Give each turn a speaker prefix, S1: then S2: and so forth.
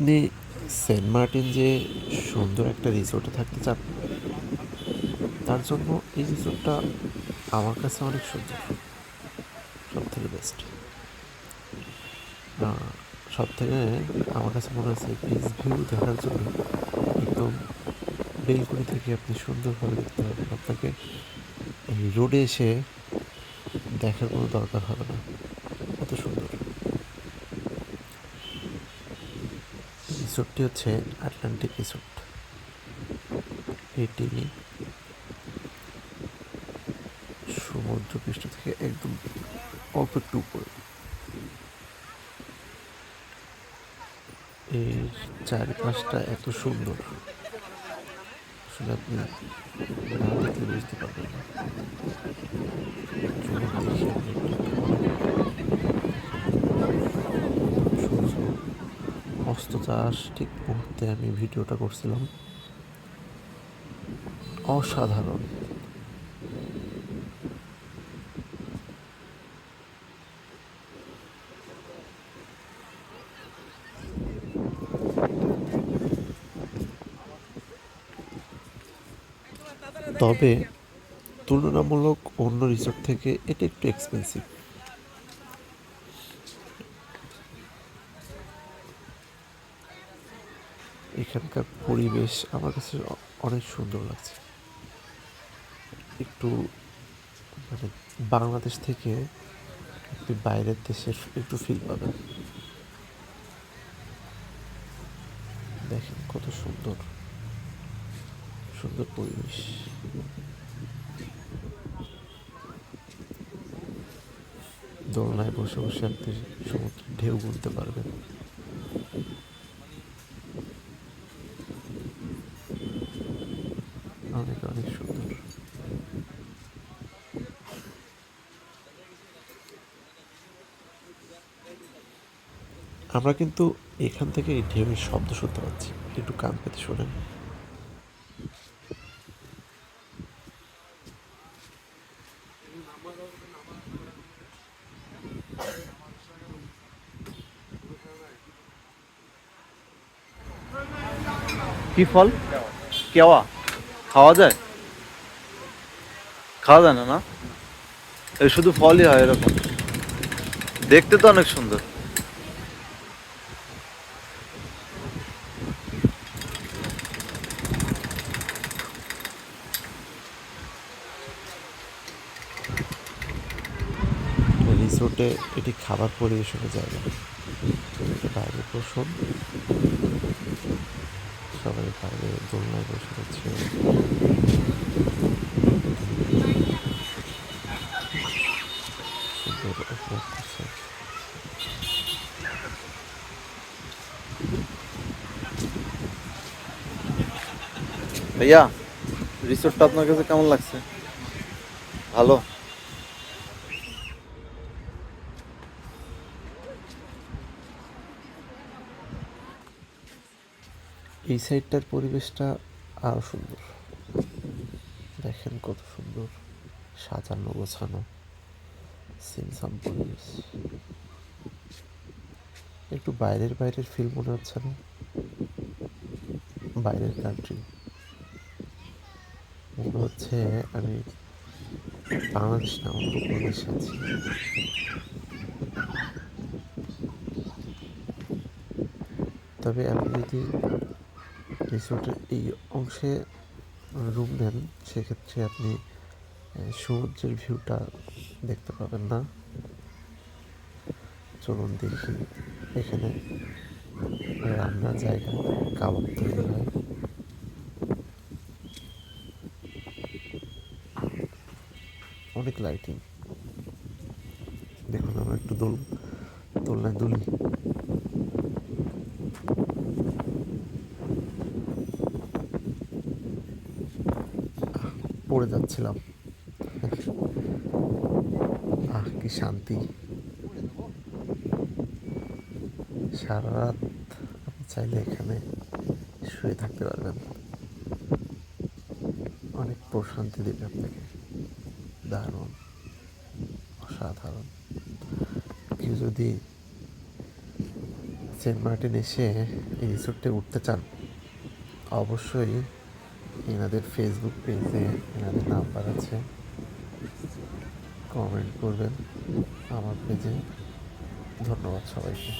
S1: আপনি Saint Martin যে সুন্দর একটা রিসোর্টে থাকতে চান, তার জন্য এই রিসোর্টটা আমার কাছে অনেক সুন্দর। সব থেকে বেস্ট সব থেকে আমার কাছে মনে হচ্ছে বিচ ভিউ দেখার জন্য একদম বেলকনি থেকে আপনি সুন্দরভাবে দেখতে পাবেন আপনাকে রোডে এসে দেখার কোনো দরকার হবে না কত সুন্দর রিসোর্টটি হচ্ছে আটলান্টিক রিসোর্ট এটি সমুদ্র পৃষ্ঠ থেকে একদম অল্প একটু উপরে। এর চারিপাশটা এত সুন্দর। আসলে আপনি না দেখলে বুঝতে পারবেন। না চলুন দেখি আমি একটু। সূর্য অস্ত চাষ ঠিক মুহূর্তে আমি ভিডিওটা করছিলাম। অসাধারণ। তবে তুলনামূলক অন্য রিসোর্ট থেকে এটা একটু এক্সপেন্সিভ এখানকার পরিবেশ আমার কাছে অনেক সুন্দর লাগছে। একটু মানে বাংলাদেশ থেকে আপনি বাইরের দেশের একটু ফিল পাবেন। দেখেন কত সুন্দর সুন্দর পরিবেশ। দোলনায় বসে বসে আপনি সমুদ্রের ঢেউ গুনতে পারবেন অনেক অনেক সুন্দর আমরা কিন্তু এখান থেকে এই ঢেউয়ের শব্দ শুনতে পাচ্ছি। একটু কান পেতে শোনেন।
S2: কি ফল? কেওয়া। খাওয়া যায়? খাওয়া যায় না না? শুধু ফলই হয় এরকম। দেখতে তো অনেক সুন্দর।
S1: রিসোর্টে এটি খাবার পরিবেশনের জায়গা। বাইরে বসুন সবাই বাইরে দোলনায় বসে করছে।
S2: ভাইয়া রিসোর্টটা আপনার কাছে কেমন লাগছে? ভালো?
S1: এই সাইডটার পরিবেশটা আরও সুন্দর। দেখেন কত সুন্দর সাজানো, গোছানো সিমসাম পরিবেশ একটু বাইরের বাইরের ফিল মনে হচ্ছে না? বাইরের কান্ট্রি মনে হচ্ছে আমি বাংলাদেশ না অন্য কোনো দেশে আছি। তবে আপনি যদি রিসোর্টের এই অংশে রুম নেন, সেক্ষেত্রে আপনি সমুদ্রের ভিউটা দেখতে পাবেন না। চলুন দেখি, এখানে রান্নার জায়গা, কাবাব তৈরি হয়। অনেক লাইটিং দেখুন, আমরা একটু দোল, দোলনায় দুলি। পড়ে যাচ্ছিলাম। আহ, কি শান্তি। সারা রাত আপনি চাইলে এখানে শুয়ে থাকতে পারবেন। অনেক প্রশান্তি দেবে আপনাকে। দারুণ, অসাধারণ। কেউ যদি সেন্ট মার্টিন এসে এই রিসোর্টে উঠতে চান, অবশ্যই এনাদের ফেসবুক পেজে এনাদের নাম্বার আছে। কমেন্ট করবেন আমার পেজে ধন্যবাদ সবাইকে।